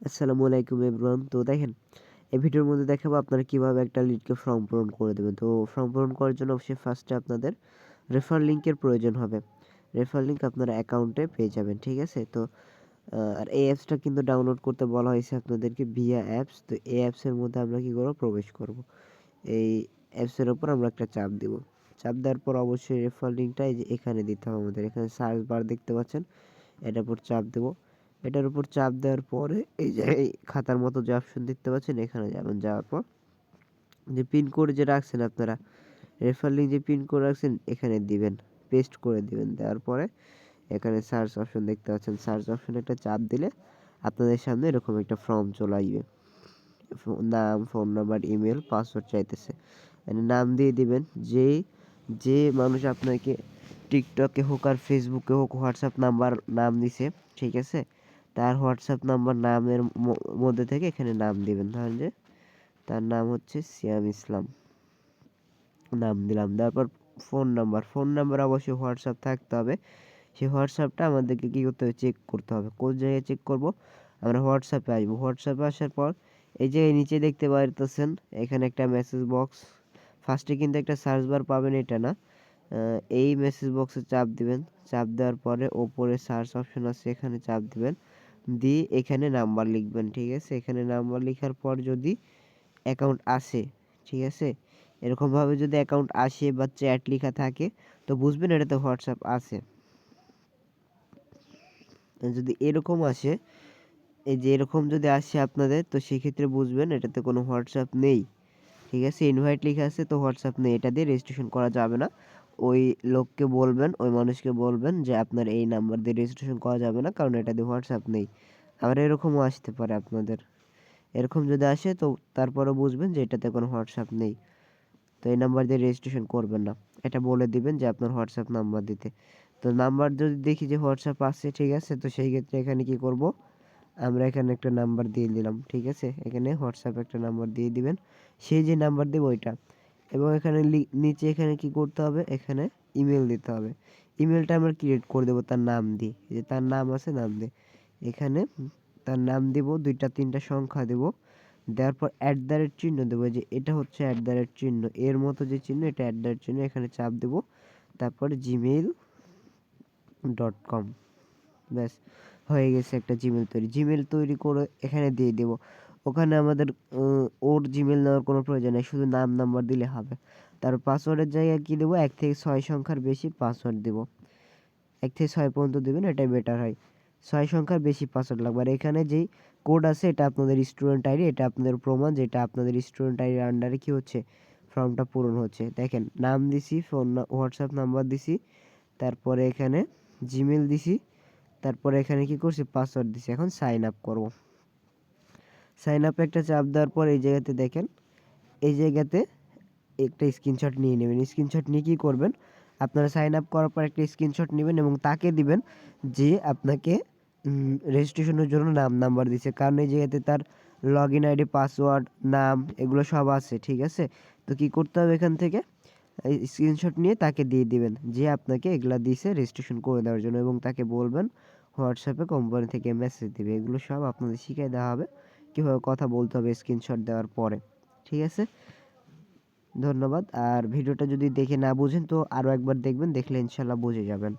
আসসালামু আলাইকুম এভরিওয়ান তো দেখেন, এই ভিডিওর মধ্যে দেখাবো আপনারা কীভাবে একটা লিডকে ফর্ম পূরণ করে দেবেন। তো ফর্ম পূরণ করার জন্য অবশ্যই ফার্স্টে আপনাদের রেফার লিঙ্কের প্রয়োজন হবে। রেফার লিঙ্ক আপনারা অ্যাকাউন্টে পেয়ে যাবেন, ঠিক আছে? তো আর এই অ্যাপসটা কিন্তু ডাউনলোড করতে বলা হয়েছে আপনাদেরকে ভিয়া অ্যাপস তো এই অ্যাপসের মধ্যে আমরা কী করব? প্রবেশ করব। এই অ্যাপসের ওপর আমরা একটা চাপ দিব। চাপ দেওয়ার পর অবশ্যই রেফার লিঙ্কটা এই যে এখানে দিতে হবে আমাদের। এখানে সার্চ বার দেখতে পাচ্ছেন? এটার উপর চাপ দেবো। এটার উপর চাপ দেওয়ার পরে এই যে এই খাতার মতো যে অপশন দেখতে পাচ্ছেন, এখানে যাবেন, যাওয়ার পর যে পিন কোড যে রাখছেন আপনারা রেফার লিঙ্ক যে পিন কোড রাখছেন, এখানে দিবেন পেস্ট করে দিবেন, দেওয়ার পরে এখানে সার্চ অপশন দেখতে পাচ্ছেন সার্চ অপশনে একটা চাপ দিলে আপনাদের সামনে এরকম একটা ফর্ম চলে আসবে। নাম ফোন নাম্বার ইমেল পাসওয়ার্ড চাইতেছে। নাম দিয়ে দিবেন, যে যে মানুষ আপনাকে টিকটকে হোক আর ফেসবুকে হোক হোয়াটসঅ্যাপ নাম্বার নাম দিছে, ঠিক আছে? তার হোয়াটসঅ্যাপ নাম্বার নামের মধ্যে থেকে এখানে নাম দিবেন। তাহলে তার নাম হচ্ছে সিয়াম ইসলাম। নাম দিলাম। তারপর ফোন নাম্বার। ফোন নাম্বার অবশ্যই হোয়াটসঅ্যাপ থাকতে হবে। সেই হোয়াটসঅ্যাপটা আমাদেরকে কী করতে হবে? চেক করতে হবে। কোন জায়গায় চেক করব? আমরা হোয়াটসঅ্যাপে আসব। হোয়াটসঅ্যাপে আসার পর এই যে নিচে দেখতে পারতেছেন, এখানে একটা মেসেজ বক্স ফার্স্টে কিন্তু একটা সার্চ বার পাবেন, এটা না। এই মেসেজ বক্সে চাপ দিবেন। চাপ দেওয়ার পরে ওপরে সার্চ অপশন আছে, এখানে চাপ দিবেন। দিয়ে এখানে নাম্বার লিখবেন, ঠিক আছে? এখানে নাম্বার লেখার পর যদি অ্যাকাউন্ট আসে, ঠিক আছে? এরকমভাবে যদি অ্যাকাউন্ট আসে বা চ্যাট লেখা থাকে, তো বুঝবেন এটাতে হোয়াটসঅ্যাপ আছে। যদি এরকম আসে, এই যে এরকম যদি আসে আপনাদের, তো সেক্ষেত্রে বুঝবেন এটাতে কোনো হোয়াটসঅ্যাপ নেই। ঠিক আছে? ইনভাইট লেখা আছে, তো হোয়াটসঅ্যাপ নেই। এটা দিয়ে রেজিস্ট্রেশন করা যাবে না। ওই লোককে বলবেন, ওই মানুষকে বলবেন যে, আপনার এই নাম্বার দিয়ে রেজিস্ট্রেশন করা যাবে না, কারণ এটা দিয়ে হোয়াটসঅ্যাপ নেই। আবার এরকমও আসতে পারে আপনাদের। এরকম যদি আসে, তো তারপরে বুঝবেন যে, এটাতে কোনো হোয়াটসঅ্যাপ নেই। তো এই নাম্বার দিয়ে রেজিস্ট্রেশন করবেন না। এটা বলে দিবেন যে, আপনার হোয়াটসঅ্যাপ নাম্বার দিতে। তো নাম্বার যদি দেখি যে হোয়াটসঅ্যাপ আসছে ঠিক আছে, তো সেই ক্ষেত্রে এখানে কি করব? আমরা এখানে একটা নাম্বার দিয়ে দিলাম, ঠিক আছে? এখানে হোয়াটসঅ্যাপ একটা নাম্বার দিয়ে দিবেন। সেই যে নাম্বার দেবো, ওইটা। এবং এখানে নিচে এখানে কি করতে হবে? এখানে ইমেল দিতে হবে। ইমেলটা আমরা ক্রিয়েট করে দেবো তার নাম দিয়ে। যে তার নাম আছে, নাম দিয়ে। এখানে তার নাম দেব, দুইটা, তিনটা সংখ্যা দেব। দেওয়ার পর অ্যাট দ্য রেট চিহ্ন দেবো। যে এটা হচ্ছে অ্যাট দ্য রেট চিহ্ন। এর মতো যে চিহ্ন, এটা অ্যাট দ্য রেট চিহ্ন। এখানে চাপ দেব। তারপর জিমেইল ডট কম ব্যাস, হয়ে গেছে একটা জিমেল তৈরি। জিমেল তৈরি করে এখানে দিয়ে দেবো। ওখানে আমাদের ওর জিমেল নেওয়ার কোনো প্রয়োজন নেই, শুধু নাম নাম্বার দিলে হবে। তার পাসওয়ার্ডের জায়গায় কী দেবো? এক থেকে ছয় সংখ্যার বেশি পাসওয়ার্ড দেবো। এক থেকে ছয় পর্যন্ত দেবেন, এটাই বেটার হয়। ছয় সংখ্যার বেশি পাসওয়ার্ড লাগবে। আর এখানে যেই কোড আছে, এটা আপনাদের স্টুডেন্ট আইডি এটা আপনাদের প্রমাণ, যেটা আপনাদের স্টুডেন্ট আইডির আন্ডারে কী হচ্ছে? ফর্মটা পূরণ হচ্ছে। দেখেন, নাম দিছি ফোন হোয়াটসঅ্যাপ নাম্বার দিছি, তারপরে এখানে জিমেল দিছি, তারপরে এখানে কি করছি? পাসওয়ার্ড দিছি। এখন সাইন আপ করব। সাইন আপে একটা চাপ দেওয়ার পর এই জায়গাতে দেখেন, এই জায়গাতে একটা স্ক্রিনশট নিয়ে নেবেন। স্ক্রিনশট নিয়ে কী করবেন? আপনারা সাইন আপ করার পর একটা স্ক্রিনশট নেবেন এবং তাকে দিবেন যে আপনাকে রেজিস্ট্রেশনের জন্য নাম নাম্বার দিচ্ছে কারণ এই জায়গাতে তার লগ ইন আইডি পাসওয়ার্ড নাম এগুলো সব আছে, ঠিক আছে? তো কি করতে হবে এখান থেকে? স্ক্রিনশট নিয়ে তাকে দিয়ে দিবেন যে আপনাকে এগুলা দিয়েছে রেজিস্ট্রেশন করে দেওয়ার জন্য এবং তাকে বলবেন হোয়াটসঅ্যাপে কোম্পানি থেকে মেসেজ দেবে। এগুলো সব আপনাদের শিখিয়ে দেওয়া হবে। কীভাবে কথা বলতে হবে স্ক্রিনশট দেওয়ার পরে, ঠিক আছে? ধন্যবাদ। আর ভিডিওটা যদি দেখে না বুঝেন তো আরও একবার দেখবেন, দেখলে ইনশাল্লাহ বুঝে যাবেন।